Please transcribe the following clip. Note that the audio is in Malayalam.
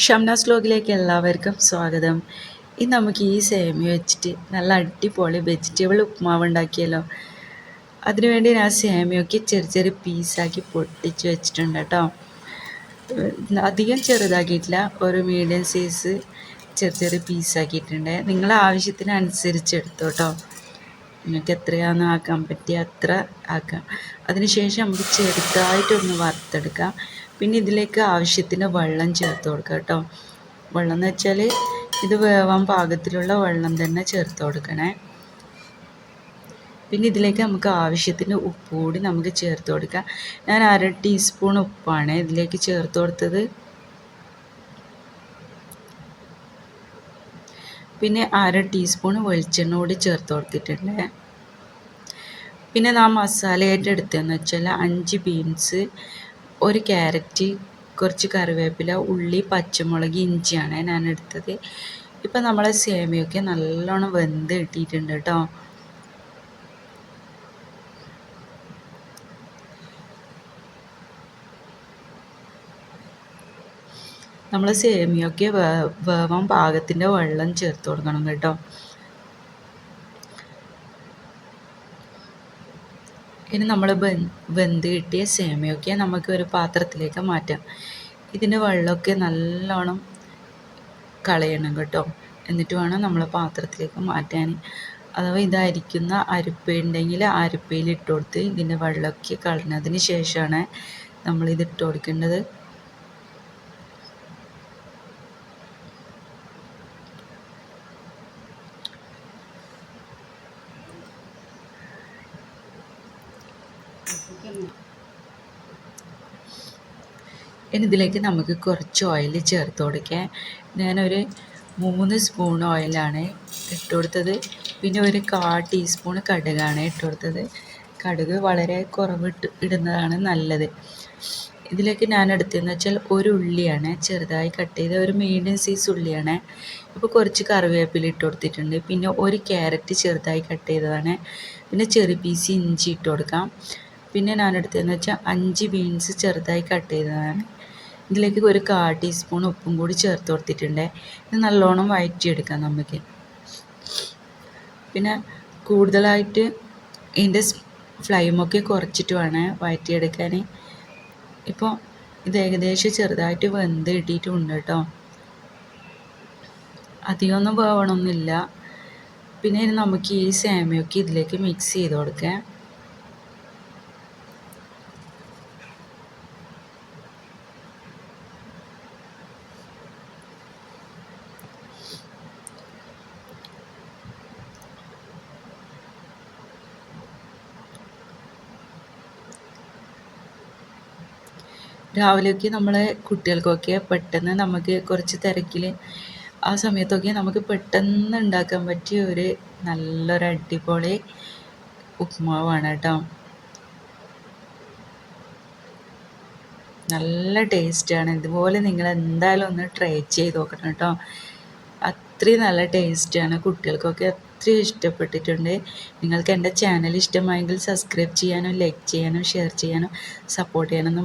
ഷംനാസ് വ്ലോഗിലേക്ക് എല്ലാവർക്കും സ്വാഗതം. ഇന്ന് നമുക്ക് ഈ സേമിയ വെച്ചിട്ട് നല്ല അടിപൊളി വെജിറ്റബിൾ ഉപ്മാവ് ഉണ്ടാക്കിയല്ലോ. അതിനുവേണ്ടി ഞാൻ സേമിയൊക്കെ ചെറിയ ചെറിയ പീസാക്കി പൊട്ടിച്ച് വെച്ചിട്ടുണ്ട് കേട്ടോ. അധികം ചെറുതാക്കിയിട്ടില്ല ഒരു മീഡിയം സൈസ് ചെറിയ ചെറിയ പീസാക്കിയിട്ടുണ്ട് നിങ്ങളെ ആവശ്യത്തിനനുസരിച്ച് എടുത്തോ നിങ്ങൾക്ക് എത്രയാണെന്ന് ആക്കാൻ പറ്റിയ അത്ര ആക്കാം. അതിനുശേഷം നമുക്ക് ചെറുതായിട്ടൊന്ന് വറുത്തെടുക്കാം. പിന്നെ ഇതിലേക്ക് ആവശ്യത്തിന് വെള്ളം ചേർത്ത് കൊടുക്കുക കേട്ടോ. വെള്ളം എന്ന് വെച്ചാൽ ഇത് വേവാൻ പാകത്തിലുള്ള വെള്ളം തന്നെ ചേർത്ത് കൊടുക്കണേ. പിന്നെ ഇതിലേക്ക് നമുക്ക് ആവശ്യത്തിന് ഉപ്പ് കൂടി നമുക്ക് ചേർത്ത് കൊടുക്കാം. ഞാൻ അര ടീസ്പൂൺ ഉപ്പാണ് ഇതിലേക്ക് ചേർത്ത് കൊടുത്തത്. പിന്നെ അര ടീസ്പൂൺ വെളിച്ചെണ്ണ കൂടി ചേർത്ത് കൊടുത്തിട്ടുണ്ട്. പിന്നെ നാം മസാലയായിട്ട് എടുത്തതെന്ന് വെച്ചാൽ അഞ്ച് ബീൻസ് ഒരു ക്യാരറ്റ് കുറച്ച് കറിവേപ്പില ഉള്ളി പച്ചമുളക് ഇഞ്ചിയാണ് ഞാൻ എടുത്തത്. ഇപ്പം നമ്മളെ സേമിയൊക്കെ നല്ലോണം വെന്ത് കിട്ടിയിട്ടുണ്ട് കേട്ടോ. നമ്മൾ സേമിയൊക്കെ വേവാൻ പാകത്തിന്റെ വെള്ളം ചേർത്ത് കൊടുക്കണം കേട്ടോ. ഇനി നമ്മൾ വെന്ത് കിട്ടിയ സേമിയൊക്കെ നമുക്ക് ഒരു പാത്രത്തിലേക്ക് മാറ്റാം. ഇതിന്റെ വെള്ളമൊക്കെ നല്ലോണം കളയണം കേട്ടോ. എന്നിട്ട് വേണം നമ്മൾ പാത്രത്തിലേക്ക് മാറ്റാൻ. അഥവാ ഇതായിരിക്കുന്ന അരിപ്പയുണ്ടെങ്കിൽ അരിപ്പയിൽ ഇട്ട് കൊടുത്ത് ഇതിന്റെ വെള്ളമൊക്കെ കളഞ്ഞതിന് ശേഷമാണ് നമ്മളിത് ഇട്ട് കൊടുക്കേണ്ടത്. ഇനി ഇതിലേക്ക് നമുക്ക് കുറച്ച് ഓയിൽ ചേർത്ത് കൊടുക്കാം. ഞാനൊരു മൂന്ന് സ്പൂൺ ഓയിലാണ് ഇട്ട് കൊടുത്തത്. പിന്നെ ഒരു കാ ടീസ്പൂൺ കടുകാണ് ഇട്ട് കൊടുത്തത്. കടുക് വളരെ കുറവിട്ട് ഇടുന്നതാണ് നല്ലത്. ഇതിലേക്ക് ഞാൻ എടുത്തതെന്ന് വെച്ചാൽ ഒരു ഉള്ളിയാണ് ചെറുതായി കട്ട് ചെയ്ത ഒരു മീഡിയം സൈസ് ഉള്ളിയാണ്. ഇപ്പോൾ കുറച്ച് കറിവേപ്പില ഇട്ട് കൊടുത്തിട്ടുണ്ട്. പിന്നെ ഒരു ക്യാരറ്റ് ചെറുതായി കട്ട് ചെയ്തതാണ്. പിന്നെ ചെറിയ പീസ് ഇഞ്ചി ഇട്ട് കൊടുക്കാം. പിന്നെ ഞാൻ എടുത്തതെന്ന് വെച്ചാൽ അഞ്ച് ബീൻസ് ചെറുതായി കട്ട് ചെയ്തതാണ്. ഇതിലേക്ക് ഒരു കാ ടീസ്പൂൺ ഉപ്പും കൂടി ചേർത്ത് കൊടുത്തിട്ടുണ്ട്. ഇത് നല്ലോണം വഴറ്റിയെടുക്കാം നമുക്ക് പിന്നെ കൂടുതലായിട്ട് ഇതിന്റെ ഫ്ലൈമൊക്കെ കുറച്ചിട്ട് വേണം വഴറ്റിയെടുക്കാൻ ഇപ്പോൾ ഇത് ഏകദേശം ചെറുതായിട്ട് വെന്ത് ഇട്ടിട്ടുണ്ട് കേട്ടോ അധികമൊന്നും വേവണമെന്നില്ല പിന്നെ നമുക്ക് ഈ സേമിയൊക്കെ ഇതിലേക്ക് മിക്സ് ചെയ്ത് കൊടുക്കാം. രാവിലെയൊക്കെ നമ്മളെ കുട്ടികൾക്കൊക്കെ പെട്ടെന്ന് നമുക്ക് കുറച്ച് തിരക്കിൽ ആ സമയത്തൊക്കെ നമുക്ക് പെട്ടെന്ന് ഉണ്ടാക്കാൻ പറ്റിയ ഒരു നല്ലൊരു അടിപൊളി ഉപ്മാവാണ് കേട്ടോ. നല്ല ടേസ്റ്റാണ് ഇതുപോലെ നിങ്ങൾ എന്തായാലും ഒന്ന് ട്രൈ ചെയ്ത് നോക്കണം കേട്ടോ. അത്രയും നല്ല ടേസ്റ്റാണ് കുട്ടികൾക്കൊക്കെ അത്രയും ഇഷ്ടപ്പെട്ടിട്ടുണ്ട്. നിങ്ങൾക്ക് എന്റെ ചാനൽ ഇഷ്ടമായെങ്കിൽ സബ്സ്ക്രൈബ് ചെയ്യാനും ലൈക്ക് ചെയ്യാനും ഷെയർ ചെയ്യാനും സപ്പോർട്ട് ചെയ്യാനും